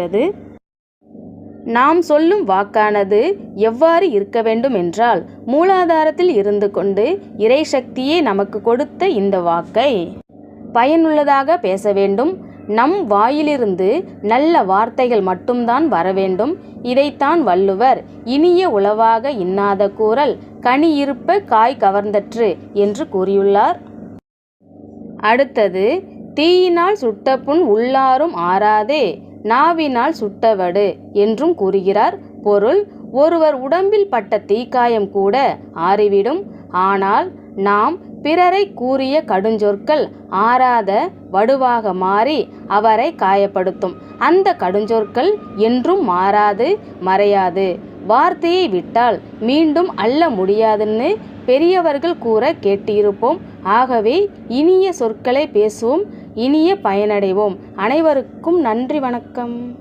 கூறுகிறது நாம் சொல்லும் வாக்கானது எவ்வாறு இருக்க வேண்டும் என்றால் மூலாதாரத்தில் இருந்து கொண்டு இறை சக்தியே நமக்கு கொடுத்த இந்த வாக்கை பயனுள்ளதாக பேச வேண்டும். நம் வாயிலிருந்து நல்ல வார்த்தைகள் மட்டும்தான் வர வேண்டும். இதைத்தான் வள்ளுவர் இனிய உளவாக இன்னாத கூறல் கனி இருப்ப காய் கவர்ந்தற்று என்று கூறியுள்ளார். அடுத்தது தீயினால் சுட்ட புண் உள்ளாரும் ஆறாதே நாவினால் சுட்டவடு என்றும் கூறுகிறார். பொருள் ஒருவர் உடம்பில் பட்ட தீக்காயம் கூட ஆறிவிடும். ஆனால் நாம் பிறரை கூறிய கடுஞ்சொற்கள் ஆறாத வடுவாக மாறி அவரை காயப்படுத்தும். அந்த கடுஞ்சொற்கள் என்றும் மாறாது மறையாது. வார்த்தையை விட்டால் மீண்டும் அள்ள முடியாதுன்னு பெரியவர்கள் கூற கேட்டிருப்போம். ஆகவே இனிய சொற்களை பேசுவோம். இனிய பயனடைவோம். அனைவருக்கும் நன்றி வணக்கம்.